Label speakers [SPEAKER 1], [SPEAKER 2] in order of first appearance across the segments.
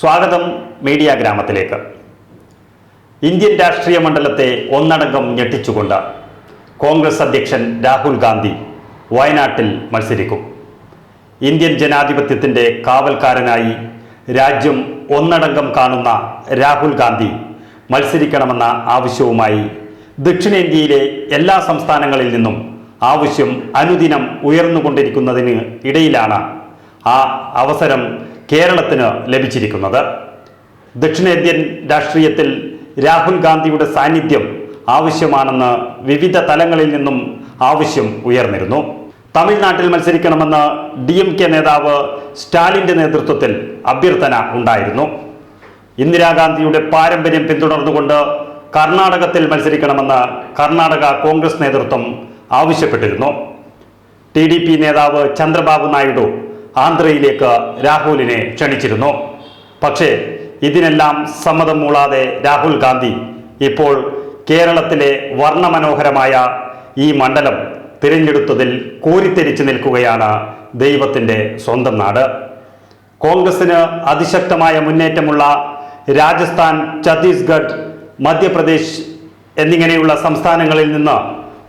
[SPEAKER 1] സ്വാഗതം മീഡിയ ഗ്രാമത്തിലേക്ക്. ഇന്ത്യൻ രാഷ്ട്രീയ മണ്ഡലത്തെ ഒന്നടങ്കം ഞെട്ടിച്ചുകൊണ്ട് കോൺഗ്രസ് അധ്യക്ഷൻ രാഹുൽ ഗാന്ധി വയനാട്ടിൽ മത്സരിക്കും. ഇന്ത്യൻ ജനാധിപത്യത്തിന്റെ കാവൽക്കാരനായി രാജ്യം ഒന്നടങ്കം കാണുന്ന രാഹുൽ ഗാന്ധി മത്സരിക്കണമെന്ന ആവശ്യവുമായി ദക്ഷിണേന്ത്യയിലെ എല്ലാ സംസ്ഥാനങ്ങളിൽ നിന്നും ആവശ്യം അനുദിനം ഉയർന്നുകൊണ്ടിരിക്കുന്നതിന് ഇടയിലാണ് ആ അവസരം കേരളത്തിന് ലഭിച്ചിരിക്കുന്നത്. ദക്ഷിണേന്ത്യൻ രാഷ്ട്രീയത്തിൽ രാഹുൽ ഗാന്ധിയുടെ സാന്നിധ്യം ആവശ്യമാണെന്ന് വിവിധ തലങ്ങളിൽ നിന്നും ആവശ്യം ഉയർന്നിരുന്നു. തമിഴ്നാട്ടിൽ മത്സരിക്കണമെന്ന് ഡി എം കെ നേതാവ് സ്റ്റാലിന്റെ നേതൃത്വത്തിൽ അഭ്യർത്ഥന ഉണ്ടായിരുന്നു. ഇന്ദിരാഗാന്ധിയുടെ പാരമ്പര്യം പിന്തുടർന്നുകൊണ്ട് കർണാടകത്തിൽ മത്സരിക്കണമെന്ന് കർണാടക കോൺഗ്രസ് നേതൃത്വം ആവശ്യപ്പെട്ടിരുന്നു. ടി നേതാവ് ചന്ദ്രബാബു നായിഡു ആന്ധ്രയിലേക്ക് രാഹുലിനെ ക്ഷണിച്ചിരുന്നു. പക്ഷേ ഇതിനെല്ലാം സമ്മതം മൂളാതെ രാഹുൽ ഗാന്ധി ഇപ്പോൾ കേരളത്തിലെ വർണമനോഹരമായ ഈ മണ്ഡലം തിരഞ്ഞെടുത്തതിൽ കോരിത്തെരിച്ചു നിൽക്കുകയാണ് ദൈവത്തിന്റെ സ്വന്തം നാട്. കോൺഗ്രസിന് അതിശക്തമായ മുന്നേറ്റമുള്ള രാജസ്ഥാൻ ഛത്തീസ്ഗഡ് മധ്യപ്രദേശ് എന്നിങ്ങനെയുള്ള സംസ്ഥാനങ്ങളിൽ നിന്ന്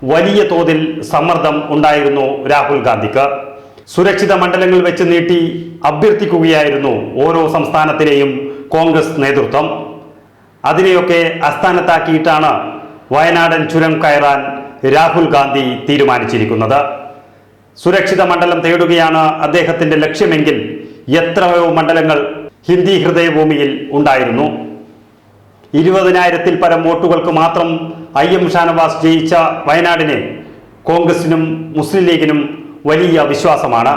[SPEAKER 1] വലിയ തോതിൽ സമ്മർദ്ദം ഉണ്ടായിരുന്നു രാഹുൽ ഗാന്ധിക്ക്. സുരക്ഷിത മണ്ഡലങ്ങൾ വെച്ച് നീട്ടി അഭ്യർത്ഥിക്കുകയായിരുന്നു ഓരോ സംസ്ഥാനത്തിലെയും കോൺഗ്രസ് നേതൃത്വം. അതിനെയൊക്കെ അസ്ഥാനത്താക്കിയിട്ടാണ് വയനാടൻ ചുരം കയറാൻ രാഹുൽ ഗാന്ധി തീരുമാനിച്ചിരിക്കുന്നത്. സുരക്ഷിത മണ്ഡലം തേടുകയാണ് അദ്ദേഹത്തിന്റെ ലക്ഷ്യമെങ്കിൽ എത്രയോ മണ്ഡലങ്ങൾ ഹിന്ദി ഹൃദയഭൂമിയിൽ ഉണ്ടായിരുന്നു. ഇരുപതിനായിരത്തിൽ പരം വോട്ടുകൾക്ക് മാത്രം ഐ എം ഷാനവാസ് ജയിച്ച വയനാടിനെ കോൺഗ്രസിനും മുസ്ലിം ലീഗിനും വലിയ വിശ്വാസമാണ്.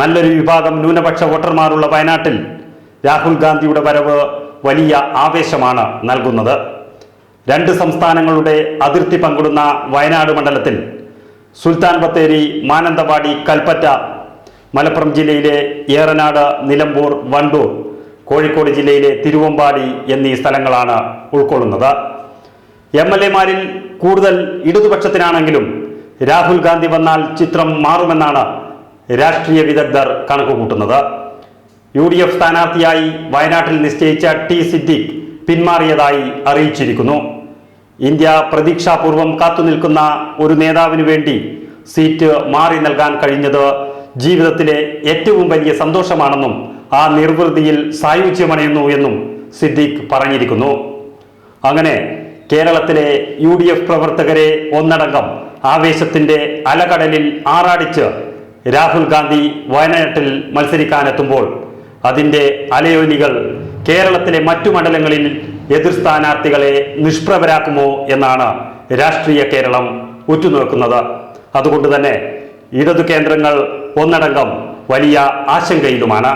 [SPEAKER 1] നല്ലൊരു വിഭാഗം ന്യൂനപക്ഷ വോട്ടർമാരുള്ള വയനാട്ടിൽ രാഹുൽ ഗാന്ധിയുടെ വരവ് വലിയ ആവേശമാണ് നൽകുന്നത്. രണ്ട് സംസ്ഥാനങ്ങളുടെ അതിർത്തി പങ്കിടുന്ന വയനാട് മണ്ഡലത്തിൽ സുൽത്താൻ ബത്തേരി മാനന്തവാടി കൽപ്പറ്റ മലപ്പുറം ജില്ലയിലെ ഏറനാട് നിലമ്പൂർ വണ്ടൂർ കോഴിക്കോട് ജില്ലയിലെ തിരുവമ്പാടി എന്നീ സ്ഥലങ്ങളാണ് ഉൾക്കൊള്ളുന്നത്. എം എൽ എമാരിൽ കൂടുതൽ ഇടതുപക്ഷത്തിനാണെങ്കിലും രാഹുൽ ഗാന്ധി വന്നാൽ ചിത്രം മാറുമെന്നാണ് രാഷ്ട്രീയ വിദഗ്ധർ കണക്കുകൂട്ടുന്നത്. യു ഡി എഫ് സ്ഥാനാർത്ഥിയായി വയനാട്ടിൽ നിശ്ചയിച്ച ടി സിദ്ദിഖ് പിന്മാറിയതായി അറിയിച്ചിരിക്കുന്നു. ഇന്ത്യ പ്രതീക്ഷാപൂർവം കാത്തുനിൽക്കുന്ന ഒരു നേതാവിന് വേണ്ടി സീറ്റ് മാറി നൽകാൻ കഴിഞ്ഞത് ജീവിതത്തിലെ ഏറ്റവും വലിയ സന്തോഷമാണെന്നും ആ നിർവൃതിയിൽ സായുജ്യമണയുന്നു എന്നും സിദ്ദിഖ് പറഞ്ഞിരിക്കുന്നു. അങ്ങനെ കേരളത്തിലെ യു പ്രവർത്തകരെ ഒന്നടങ്കം ആവേശത്തിന്റെ അലകടലിൽ ആറാടിച്ച് രാഹുൽ ഗാന്ധി വയനാട്ടിൽ മത്സരിക്കാനെത്തുമ്പോൾ അതിന്റെ അലയോലികൾ കേരളത്തിലെ മറ്റു മണ്ഡലങ്ങളിൽ എതിർ സ്ഥാനാർത്ഥികളെ നിഷ്പ്രഭരാക്കുമോ എന്നാണ് രാഷ്ട്രീയ കേരളം ഉറ്റുനോക്കുന്നത്. അതുകൊണ്ട് തന്നെ ഇടതു കേന്ദ്രങ്ങൾ ഒന്നടങ്കം വലിയ ആശങ്കയിലുമാണ്.